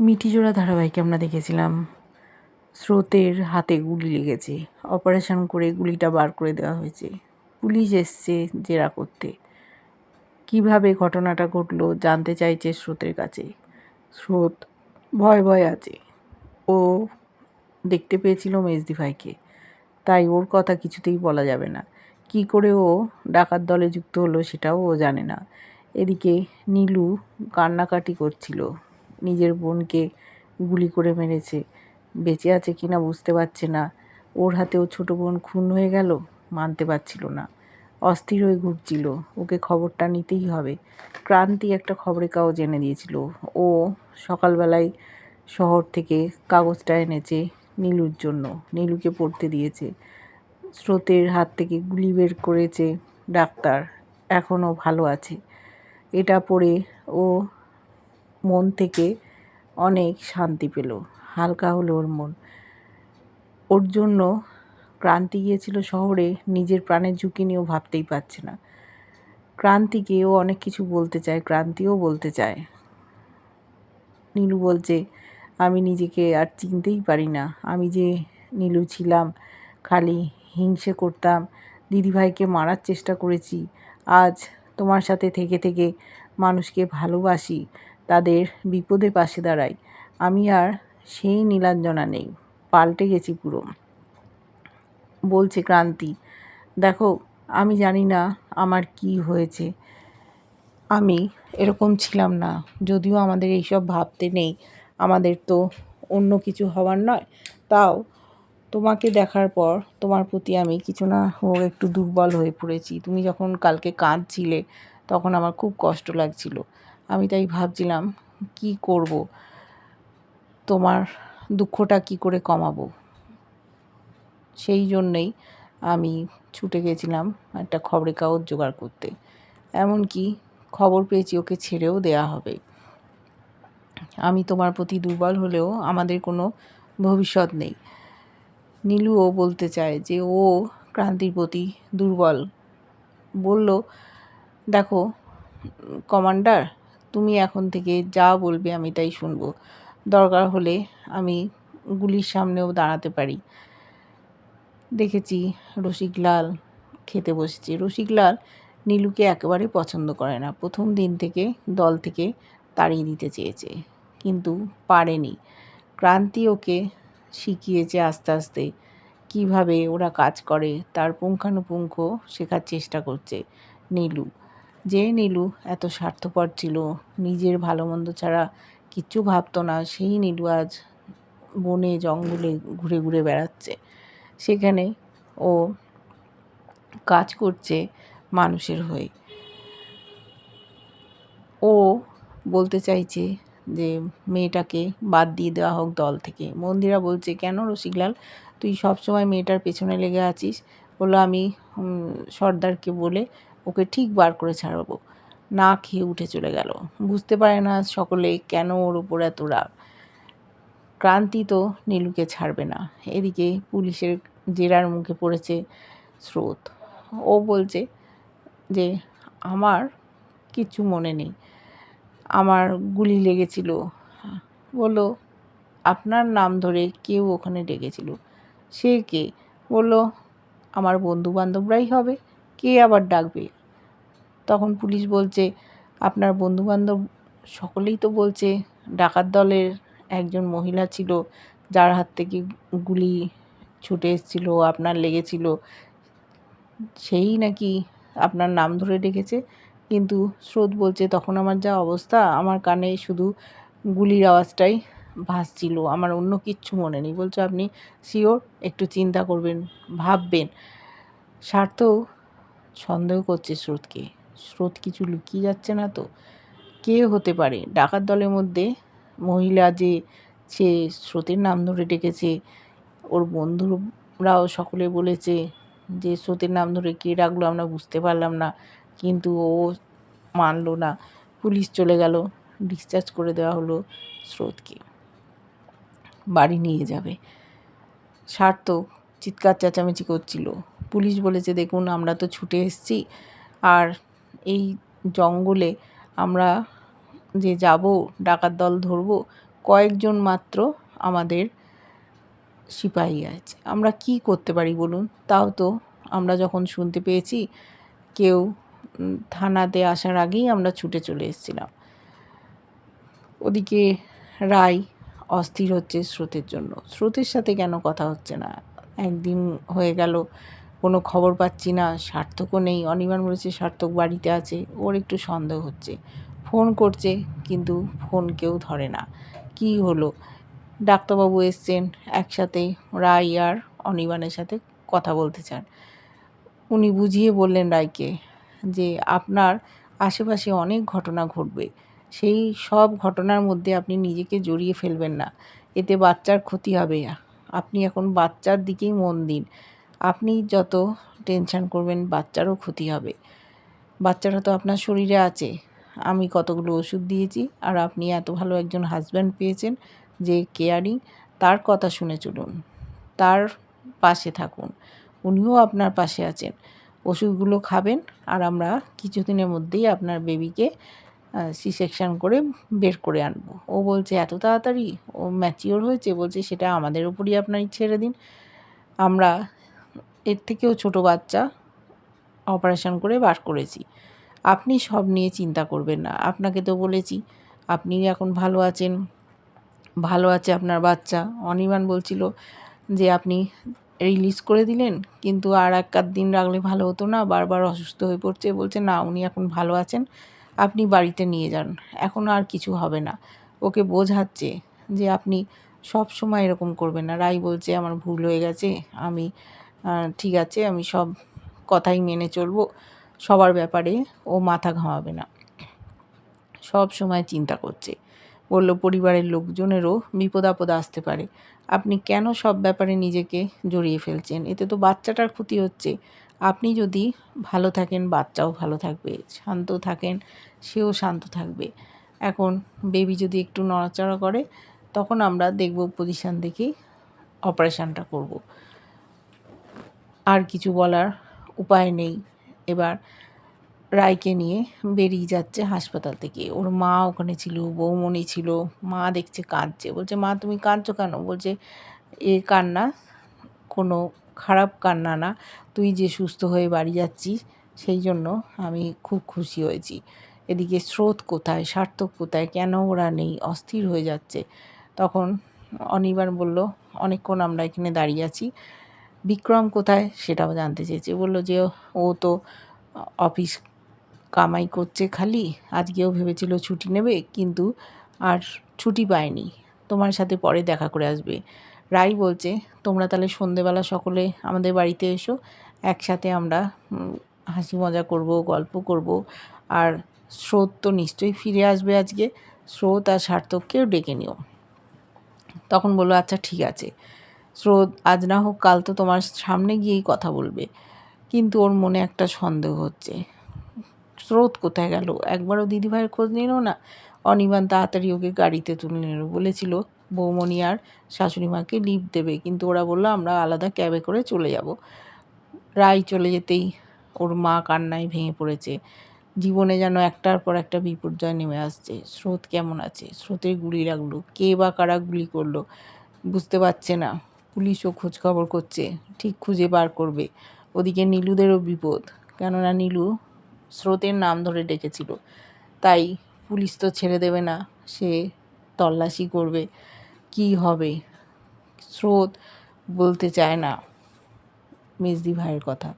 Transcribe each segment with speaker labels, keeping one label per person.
Speaker 1: মিঠিজোড়া ধারাবাহিকে আমরা দেখেছিলাম। স্রোতের হাতে গুলি লেগেছে। অপারেশন করে গুলিটা বার করে দেওয়া হয়েছে। পুলিশ এসছে জেরা করতে। কীভাবে ঘটনাটা ঘটলো জানতে চাইছে স্রোতের কাছে। স্রোত ভয় ভয় আছে। ও দেখতে পেয়েছিল মেজদি ভাইকে তাই ওর কথা কিছুতেই বলা যাবে না। কি করে ও ডাকাত দলে যুক্ত হলো সেটাও ও জানে না। এদিকে নীলু কান্নাকাটি করছিল। নিজের বোনকে গুলি করে মেরেছে। বেঁচে আছে কিনা বুঝতে পারছে না। ওর হাতেও ছোট বোন খুন হয়ে গেল, মানতে পারছিল না। অস্থির হয়ে ঘুরছিল। ওকে খবরটা নিতেই হবে। ক্রান্তি একটা খবরের কাগজ এনে দিয়েছিল। ও সকালবেলায় শহর থেকে কাগজটা এনেছে নীলুর জন্য। নীলুকে পড়তে দিয়েছে। স্রোতের হাত থেকে গুলি বের করেছে ডাক্তার। এখনও ভালো আছে। এটা পড়ে ও মন থেকে অনেক শান্তি পেল। হালকা হলো ওর মন। ওর জন্য ক্রান্তি গিয়েছিল শহরে, নিজের প্রাণের ঝুঁকি নিয়েও ভাবতেই পারছে না। ক্রান্তিকে ও অনেক কিছু বলতে চায়, ক্রান্তিও বলতে চায়। নীলু বলছে, আমি নিজেকে আর চিনতেই পারি না। আমি যে নীলু ছিলাম, খালি হিংসে করতাম। দিদিভাইকে মারার চেষ্টা করেছি। আজ তোমার সাথে থেকে থেকে মানুষকে ভালোবাসি। তাদের বিপদে পাশে দাঁড়াই। আমি আর সেই নীলাঞ্জনা নেই। পাল্টে গেছি পুরো। বলছে ক্রান্তি, দেখো, আমি জানি না আমার কি হয়েছে। আমি এরকম ছিলাম না। যদিও আমাদের এইসব ভাবতে নেই। আমাদের তো অন্য কিছু হওয়ার নয়। তাও তোমাকে দেখার পর তোমার প্রতি আমি কিছু না হোক একটু দুর্বল হয়ে পড়েছি। তুমি যখন কালকে কাঁদছিলে, তখন আমার খুব কষ্ট লাগছিল। আমি তাই ভাবছিলাম, কি করব? তোমার দুঃখটা কি করে কমাবো? সেই জন্যেই আমি ছুটে গেছিলাম একটা খবরের কাগজ জোগাড় করতে। এমনকি খবর পেয়েছি ওকে ছেড়েও দেয়া হবে। আমি তোমার প্রতি দুর্বল হলেও আমাদের কোনো ভবিষ্যৎ নেই। নীলুও বলতে চায় যে, ও ক্রান্তির প্রতি দুর্বল। বলল, দেখো, কমান্ডার তুমি এখন থেকে যা বলবে আমি তাই শুনব। দরকার হলে আমি গুলির সামনেও দাঁড়াতে পারি। দেখেছি রসিকলাল খেতে বসেছে। রসিকলাল নীলুকে একেবারে পছন্দ করে না। প্রথম দিন থেকে দল থেকে তাড়িয়ে দিতে চেয়েছে, কিন্তু পারেনি। ক্রান্তি ওকে শিখিয়েছে আস্তে আস্তে কীভাবে ওরা কাজ করে। তার পুঙ্খানুপুঙ্খ শেখার চেষ্টা করছে নীলু। যে নীলু এত স্বার্থপর ছিল, নিজের ভালো মন্দ ছাড়া কিচ্ছু ভাবতো না, সেই নীলু আজ বনে জঙ্গলে ঘুরে ঘুরে বেড়াচ্ছে। সেখানে ও কাজ করছে মানুষের হয়ে। ও বলতে চাইছে যে, মেয়েটাকে বাদ দিয়ে দেওয়া হোক দল থেকে। মন্দিরা বলছে, কেন রসিকলাল? তুই সবসময় মেয়েটার পেছনে লেগে আছিস? বলল, আমি সর্দারকে বলে ওকে ঠিক বার করে ছাড়বো। না খেয়ে উঠে চলে গেল। বুঝতে পারে না সকলে কেন ওর উপর এত রাগ। ক্রান্তি তো নীলুকে ছাড়বে না। এদিকে পুলিশের জেরার মুখে পড়েছে স্রোত। ও বলছে যে, আমার কিছু মনে নেই। আমার গুলি লেগেছিল। বলল, আপনার নাম ধরে কেউ ওখানে ডেকেছিল। সে কে? বলল, আমার বন্ধু বান্ধবরাই হবে। কে আবার ডাকবে? তখন পুলিশ বলছে, আপনার বন্ধুবান্ধব সকলেই তো বলছে ডাকাত দলের একজন মহিলা ছিল, যার হাত থেকে গুলি ছুটে এসেছিল, আপনার লেগেছিল। সেই নাকি আপনার নাম ধরে ডেকেছে কিন্তু স্রোত বলছে, তখন আমার যা অবস্থা, আমার কানে শুধু গুলির আওয়াজটাই ভাসছিল। আমার অন্য কিচ্ছু মনে নেই। বলছো আপনি শিওর একটু চিন্তা করবেন, ভাববেন। স্বার্থ সন্দেহ করছে স্রোতকে। স্রোত কিছু লুকিয়ে যাচ্ছে না তো? কে হতে পারে? ডাকাত দলের মধ্যে মহিলা যে, সে স্রোতের নাম ধরে ডেকেছে, ওর বন্ধুরাও সকলে বলেছে যে, স্রোতের নাম ধরে কে ডাকলো আমরা বুঝতে পারলাম না, কিন্তু ও মানলো না। পুলিশ চলে গেল ডিসচার্জ করে দেওয়া হলো স্রোতকে। বাড়ি নিয়ে যাবে। সার্থক চিৎকার চেঁচামেচি করছিল। পুলিশ বলেছে, দেখুন, আমরা তো ছুটে এসেছি, আর এই জঙ্গলে আমরা যে যাব, ডাকাত দল ধরবো, কয়েকজন মাত্র আমাদের সিপাহী আছে। আমরা কি করতে পারি বলুন? তাও তো আমরা যখন শুনতে পেয়েছি, কেউ থানাতে আসার আগেই আমরা ছুটে চলে এসেছিলাম। ওদিকে রায় অস্থির হচ্ছে স্রোতের জন্য। স্রোতের সাথে কেন কথা হচ্ছে না? একদিন হয়ে গেল কোনো খবর পাচ্ছি না, সার্থকও নেই। অনির্বাণ বলেছে, সার্থক বাড়িতে আছে। ওর একটু সন্দেহ হচ্ছে। ফোন করছে, কিন্তু ফোন কেউ ধরে না। কি হলো? ডাক্তারবাবু এসছেন, একসাথে রায় আর অনির্বাণের সাথে কথা বলতে চান। উনি বুঝিয়ে বললেন রায়কে যে, আপনার আশেপাশে অনেক ঘটনা ঘটবে। সেই সব ঘটনার মধ্যে আপনি নিজেকে জড়িয়ে ফেলবেন না। এতে বাচ্চার ক্ষতি হবে। আপনি এখন বাচ্চার দিকেই মন দিন। আপনি যত টেনশান করবেন, বাচ্চারও ক্ষতি হবে। বাচ্চারা তো আপনার শরীরে আছে। আমি কতগুলো ওষুধ দিয়েছি আর আপনি এত ভালো একজন হাজব্যান্ড পেয়েছেন যে কেয়ারিং তার কথা শুনে চলুন। তার পাশে থাকুন। উনিও আপনার পাশে আছেন। ওষুধগুলো খাবেন আর আমরা কিছুদিনের মধ্যেই আপনার বেবিকে সি সেকশন করে বের করে আনব। ও বলছে, এত তাড়াতাড়ি? ও ম্যাচিওর হয়েছে? বলছে, সেটা আমাদের উপরই আপনারই ছেড়ে দিন। আমরা এর থেকেও ছোট বাচ্চা অপারেশন করে বার করেছি। আপনি সব নিয়ে চিন্তা করবেন না। আপনাকে তো বলেছি, আপনি এখন ভালো আছেন, ভালো আছে আপনার বাচ্চা। অনির্বাণ বলছিল যে, আপনি রিলিজ করে দিলেন, কিন্তু আর এক দিন রাখলে ভালো হতো না, বারবার অসুস্থ হয়ে পড়ছে। বলছে, না, উনি এখন ভালো আছেন, আপনি বাড়িতে নিয়ে যান। এখন আর কিছু হবে না। ওকে বোঝাচ্ছে যে, আপনি সব সময় এরকম করবেন না। রাই বলছে, আমার ভুল হয়ে গেছে, আমি ঠিক আছে, আমি সব কথাই মেনে চলবো, সবার ব্যাপারে ও মাথা ঘামাবে না। সব সময় চিন্তা করছে। বলল, পরিবারের লোকজনেরও বিপদ আপদ আসতে পারে। আপনি কেন সব ব্যাপারে নিজেকে জড়িয়ে ফেলছেন? এতে তো বাচ্চাটার ক্ষতি হচ্ছে। আপনি যদি ভালো থাকেন, বাচ্চাও ভালো থাকবে। শান্ত থাকেন, সেও শান্ত থাকবে। এখন বেবি যদি একটু নড়াচড়া করে, তখন আমরা দেখব পজিশান দেখেই অপারেশানটা করব। আর কিছু বলার উপায় নেই। এবার রায়কে নিয়ে বেরিয়ে যাচ্ছে হাসপাতাল থেকে। ওর মা ওখানে ছিল, বৌমণি ছিল, মা দেখছে কাঁদছে। বলছে, মা, তুমি কাঁদছো কেন? বলছে, এ কান্না কোনো খারাপ কান্না না। তুই যে সুস্থ হয়ে বাড়ি যাচ্ছিস, সেই জন্য আমি খুব খুশি হয়েছি। এদিকে স্রোত কোথায়, সার্থক কোথায়, কেন ওরা নেই, অস্থির হয়ে যাচ্ছে? তখন অনিবার বলল, অনেকক্ষণ আমরা এখানে দাঁড়িয়ে আছি। বিক্রম কোথায়? সেটাও জানতে চেয়েছে। বলল যে, ও তো অফিস কামাই করছে খালি। আজকেও ভেবেছিল ছুটি নেবে, কিন্তু আর ছুটি পায়নি। তোমার সাথে পরে দেখা করে আসবে। রাই বলছে, তোমরা তাহলে সন্ধেবেলা সকলে আমাদের বাড়িতে এসো। একসাথে আমরা হাসি মজা করব, গল্প করব। আর স্রোত তো নিশ্চয়ই ফিরে আসবে আজকে। স্রোত আর সার্থককেও ডেকে নিও। তখন বলল আচ্ছা ঠিক আছে। স্রোত, আজ না হোক কাল তো তোমার সামনে গিয়েই কথা বলবে। কিন্তু ওর মনে একটা সন্দেহ হচ্ছে। স্রোত কোথায় গেল? একবারও দিদিভাইয়ের খোঁজ নিল না? অনির্বাণ তাড়াতাড়ি ওকে গাড়িতে তুলে নিল। বলেছিল, বৌমণি আর শাশুড়ি মাকে লিভ দেবে, কিন্তু ওরা বলল, আমরা আলাদা ক্যাবে করে চলে যাব। রায় চলে যেতেই ওর মা কান্নায় ভেঙে পড়েছে। জীবনে যেন একটার পর একটা বিপর্যয় নেমে আসছে। স্রোত কেমন আছে? স্রোতের গুলি লাগল কে বা কারা গুলি করল? বুঝতে পারছে না। পুলিশও খোঁজখবর করছে, ঠিক খুঁজে বার করবে। ওদিকে নীলুদেরও বিপদ, কেননা নীলু স্রোতের নাম ধরে ডেকেছিল। তাই পুলিশ তো ছেড়ে দেবে না, সে তল্লাশি করবে। কি হবে? স্রোত বলতে চায় না, মেজদি ভাইয়ের কথা।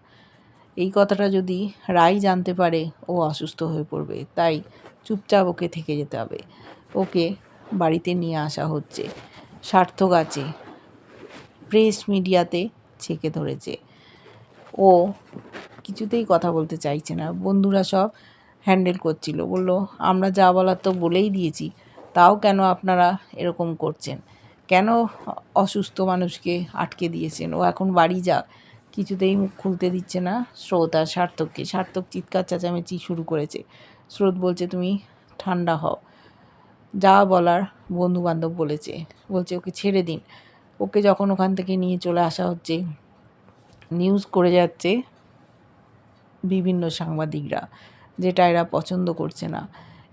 Speaker 1: এই কথাটা যদি রাই জানতে পারে, ও অসুস্থ হয়ে পড়বে। তাই চুপচাপ ওকে থেকে যেতে হবে। ওকে বাড়িতে নিয়ে আসা হচ্ছে। সার্থক আছে প্রেস মিডিয়াতে ছেকে ধরেছে। ও কিছুতেই কথা বলতে চাইছে না। বন্ধুরা সব হ্যান্ডেল করছিল। বলল, আমরা যা বলার তো বলেই দিয়েছি। তাও কেন আপনারা এরকম করছেন? কেন অসুস্থ মানুষকে আটকে দিয়েছেন? ও এখন বাড়ি যাক। কিছুতেই মুখ খুলতে দিচ্ছে না স্রোত আর সার্থককে। সার্থক চিৎকার চেঁচামেচি শুরু করেছে। স্রোত বলছে, তুমি ঠান্ডা হও। যা বলার বন্ধু বান্ধব বলেছে। বলছে, ওকে ছেড়ে দিন। ওকে যখন ওখান থেকে নিয়ে চলে আসা হচ্ছে নিউজ করে যাচ্ছে বিভিন্ন সাংবাদিকরা যেটা এরা পছন্দ করছে না।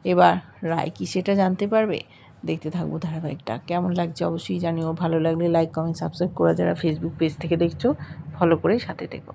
Speaker 1: এবার রায় কি সেটা জানতে পারবে? দেখতে থাকব ধারাবাহিকটা। কেমন লাগছে অবশ্যই জানিও। ভালো লাগলে লাইক কমেন্ট সাবস্ক্রাইব করা যারা ফেসবুক পেজ থেকে দেখছ ফলো করে সাথে থেকো।